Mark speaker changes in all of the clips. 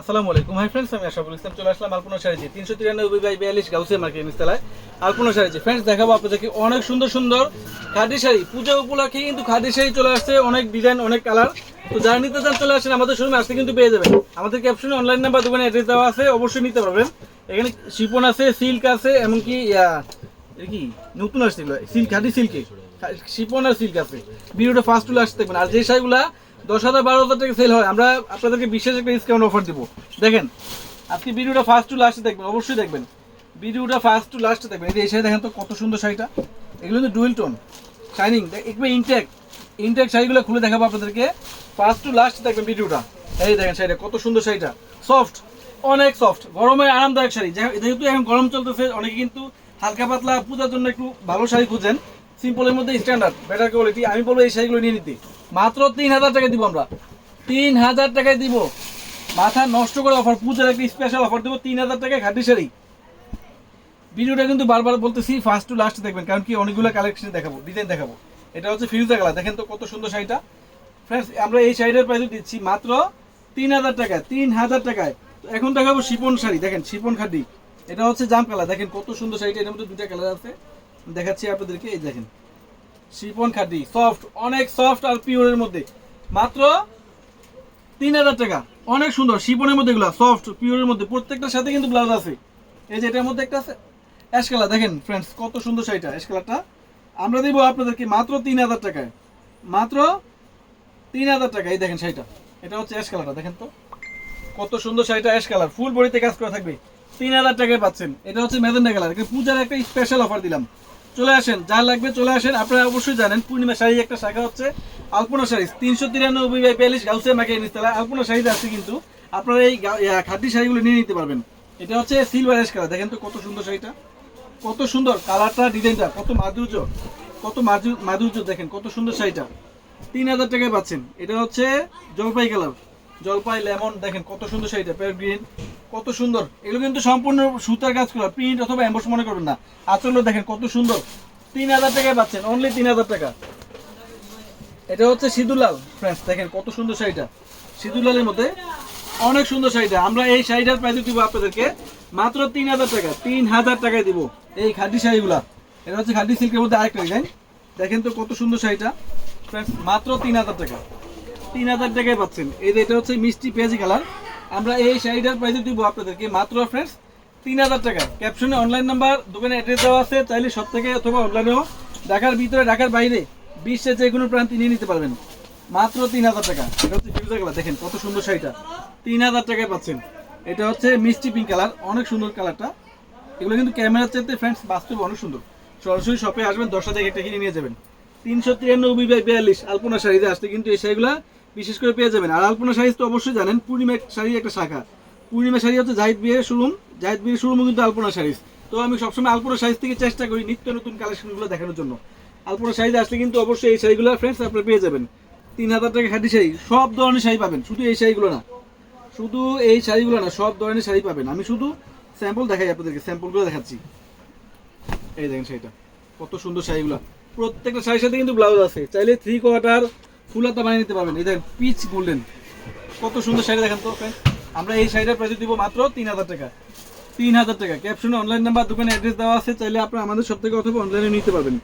Speaker 1: আসসালামু আলাইকুম। Hi friends আমি আশাফুল ইসলাম। চলে আসলাম আলপনা শাড়িতে। তিনশো তিরানব্বই বাই বিয়াল্লিশ গাউসে মার্কেট নিস্তালায় আলপনা শাড়িতে। ফ্রেন্ডস দেখাবো আপনাদেরকে অনেক সুন্দর সুন্দর খাদি শাড়ি। পূজা উপলক্ষে কিন্তু খাদি শাড়ি চলে আসছে, অনেক ডিজাইন অনেক কালার তো যারা নিতে চান চলে আসেন আমাদের শোরুমে আসতে কিন্তু পেয়ে যাবেন। আমাদের ক্যাপশনে অনলাইন নাম্বার দোকানে অ্যাড্রেস দেওয়া আছে, অবশ্যই নিতে পারবেন। এখানে শিপন আছে সিল্ক আছে, এমনকি কি? নতুন আসছিল। সিল্ক খাদি সিল্কে শিপন আর সিল্ক আছে। ভিডিওটা ফার্স্ট চলে আসতে দেখবেন। আর যে শাড়িগুলা দশ হাজার বারো হাজার টাকা সেল হয়। আমরা আপনাদেরকে বিশেষ একটা ডিসকাউন্ট অফার দিব। দেখেন, আজকে ভিডিওটা ফার্স্ট টু লাস্টে দেখবেন, অবশ্যই দেখবেন। ভিডিওটা ফার্স্ট টু লাস্টে দেখবেন। এই যে দেখেন তো কত সুন্দর শাড়িটা। এগুলো কিন্তু ডুয়েল টোন শাইনিং একবার ইনটেক ইনটেক শাড়িগুলো খুলে দেখাবো আপনাদেরকে। ফার্স্ট টু লাস্ট দেখবেন ভিডিওটা এই দেখেন শাড়িটা, কত সুন্দর শাড়িটা। সফট অনেক সফট গরমে আরামদায়ক শাড়ি। যেহেতু এখন গরম চলতেছে, অনেকে কিন্তু হালকা পাতলা পূজার জন্য একটু ভালো শাড়ি খুঁজেন। সিম্পলের মধ্যে স্ট্যান্ডার্ড বেটার কোয়ালিটি আমি বলব এই শাড়িগুলো নিয়ে নিতে। মাত্র তিন হাজার টাকা দিব আমরা। তিন হাজার টাকায় দিব। মাথা নষ্ট করে অফার পূজার একটা স্পেশাল অফার দেবো তিন হাজার টাকায় খাটি শাড়ি। ভিডিওটা কিন্তু বারবার বলতেছি ফার্স্ট টু লাস্ট দেখবেন, কারণ কি অনেকগুলো কালেকশন দেখাবো ডিজাইন দেখাবো। এটা হচ্ছে ফিউজা কালার দেখেন তো কত সুন্দর শাড়িটা। ফ্রেন্ডস আমরা এই শাড়িটার প্রাইস দিচ্ছি মাত্র তিন হাজার টাকায় তিন হাজার টাকায়। এখন দেখাবো শিপন শাড়ি, দেখেন, শিপন খাদি এটা হচ্ছে জাম কালার দেখেন কত সুন্দর শাড়িটা, এটার মধ্যে দুটা কালার আছে। দেখাচ্ছি আপনাদেরকে, এই দেখেন। শিপন খাদি সফট অনেক সফট আর পিওরের মধ্যে। মাত্র তিন হাজার টাকা। অনেক সুন্দর শিপনের মধ্যে এগুলো সফট পিওরের মধ্যে। প্রত্যেকটার সাথে কিন্তু ব্লাউজ আছে। এই যে এটার মধ্যে একটা আছে অ্যাশ কালার দেখেন ফ্রেন্ডস কত সুন্দর শাড়িটা অ্যাশ কালারটা আমরা দিব আপনাদেরকে মাত্র তিন হাজার টাকায়। মাত্র তিন হাজার টাকা এই দেখেন শাড়িটা। এটা হচ্ছে অ্যাশ কালারটা দেখেন তো। কত সুন্দর শাড়িটা অ্যাশ কালার ফুল বডিতে কাজ করা থাকবে। তিন হাজার টাকায় পাচ্ছেন। এটা হচ্ছে মেজেন্ডা কালার পূজার একটা স্পেশাল অফার দিলাম। চলে আসেন যা লাগবে চলে আসেন। আপনারা অবশ্যই জানেন পূর্ণিমা শাড়ি একটা শাখা হচ্ছে আলপনা শাড়ি। তিনশো তিরানব্বই বাই বিয়াল্লিশ গাউসে মাকে নিস্তালা আলপনা শাড়িতে আছে কিন্তু আপনারা এই গা- ইয়া, খাদি শাড়িগুলো নিয়ে নিতে পারবেন। এটা হচ্ছে সিলভার অ্যাশ কালার দেখেন তো কত সুন্দর শাড়িটা। কত সুন্দর কালারটা ডিজাইনটা কত মাধুর্য। কত মাধু- মাধুর্য দেখেন কত সুন্দর শাড়িটা। তিন হাজার টাকায় পাচ্ছেন। এটা হচ্ছে জলপাই কালার জলপাই লেমন দেখেন কত সুন্দর শাড়িটা প্যার গ্রিন কত সুন্দর। এগুলো কিন্তু সম্পূর্ণ সুতার কাজ করা প্রিন্ট অথবা এম্বস মনে করবেন না। আচরণ দেখেন, কত সুন্দর। তিন হাজার টাকায় পাচ্ছেন অনলি তিন হাজার টাকা। এটা হচ্ছে সিদুলাল ফ্রেন্ডস দেখেন কত সুন্দর শাড়িটা। সিদুলালের মধ্যে অনেক সুন্দর শাড়িটা। আমরা এই শাড়িটার প্রাইস দিব আপনাদেরকে মাত্র তিন হাজার টাকা, তিন হাজার টাকায় দিব এই খাদি শাড়িগুলা। এটা হচ্ছে খাদি সিল্কের মধ্যে আরেকটা ডিজাইন দেখেন তো কত সুন্দর শাড়িটা। ফ্রেন্ডস মাত্র তিন হাজার টাকা। তিন হাজার টাকায় পাচ্ছেন। এই যে এটা হচ্ছে মিষ্টি পেঁয়াজি কালার। আমরা এই শাড়িটার প্রাইস দিব আপনাদেরকে। মাত্র ফ্রেন্ডস তিন হাজার টাকা। ক্যাপশনে অনলাইন নাম্বার দোকানে অ্যাড্রেস দেওয়া আছে, চাইলে সব থেকে অথবা অনলাইনেও ঢাকার ভিতরে, ঢাকার বাইরে বিশ্বের যে কোনো প্রান্তে নিয়ে নিতে পারবেন। মাত্র তিন হাজার টাকা। এটা হচ্ছে কালার দেখেন কত সুন্দর শাড়িটা। তিন হাজার টাকায় পাচ্ছেন। এটা হচ্ছে মিষ্টি পিঙ্ক কালার অনেক সুন্দর কালারটা এগুলো কিন্তু ক্যামেরার চাইতে ফ্রেন্ডস বাস্তবে অনেক সুন্দর। সরাসরি শপে আসবেন দশটা থেকে একটা কিনে নিয়ে যাবেন। তিনশো তিরানব্বই বাই বিয়াল্লিশ আলপনা শাড়িতে আসতে কিন্তু এই শাড়িগুলো বিশেষ করে পেয়ে যাবেন। আর আলপনা শাড়ি তো অবশ্যই জানেন পূর্ণিমা শাড়ির একটা শাখা। পূর্ণিমা শাড়ি হচ্ছে জাহিদ বিয়ের শোরুম জাহিদ বিয়ের শোরুমও কিন্তু আলপনা শাড়িজ তো আমি সবসময় আলপনা শাড়ি থেকে চেষ্টা করি নিত্য নতুন কালেকশনগুলো দেখানোর জন্য। আলপনা শাড়িতে আসলে কিন্তু অবশ্যই এই শাড়িগুলো ফ্রেন্ডস আপনারা পেয়ে যাবেন। তিন হাজার টাকা খাটি শাড়ি, সব ধরনের শাড়ি পাবেন। শুধু এই শাড়িগুলো না। শুধু এই শাড়িগুলো না, সব ধরনের শাড়ি পাবেন। আমি শুধু স্যাম্পল দেখাই আপনাদেরকে স্যাম্পলগুলো দেখাচ্ছি। এই দেখেন শাড়িটা। কত সুন্দর শাড়িগুলো। প্রত্যেকটা শাড়ির সাথে কিন্তু ব্লাউজ আছে। চাইলে থ্রি কোয়ার্টার ফুল হাতা বানিয়ে নিতে পারবেন। এই দেখেন পিচ গোল্ডেন কত সুন্দর শাড়ি দেখেন তো। আমরা এই শাড়িটার প্রাইস দিব মাত্র তিন হাজার টাকা। তিন হাজার টাকা। ক্যাপশনে অনলাইন নাম্বার দোকানে অ্যাড্রেস দেওয়া আছে চাইলে আপনারা আমাদের সব থেকে অথবা অনলাইনে নিতে পারবেন।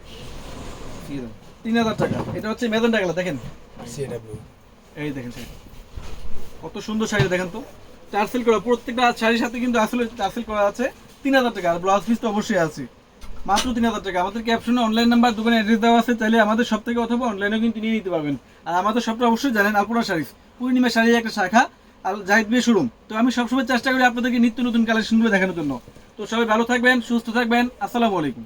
Speaker 1: তিন হাজার টাকা। এটা হচ্ছে মেদন টাকা দেখেন। এই দেখেন কত সুন্দর শাড়ি দেখেন তো। টার্সেল করা প্রত্যেকটা শাড়ির সাথে কিন্তু আসলে টার্সেল করা আছে তিন হাজার টাকা। আর ব্লাউজ পিস তো অবশ্যই আছে। মাত্র তিন হাজার টাকা। আমাদের ক্যাপশনে অনলাইন নাম্বার দোকানে অ্যাড্রেস দেওয়া আছে তাহলে আমাদের সব থেকে অথবা অনলাইনেও কিন্তু নিয়ে নিতে পারবেন। আর আমাদের সবটা অবশ্যই জানেন আপুরা শাড়ি। পূর্ণিমা শাড়ির একটা শাখা, আর জাহিদ বিয়ে শোরুম তো আমি সবসময় চেষ্টা করি আপনাদেরকে নিত্য নতুন কালেকশনগুলো দেখানোর জন্য। তো সবাই ভালো থাকবেন, সুস্থ থাকবেন। আসসালামু আলাইকুম।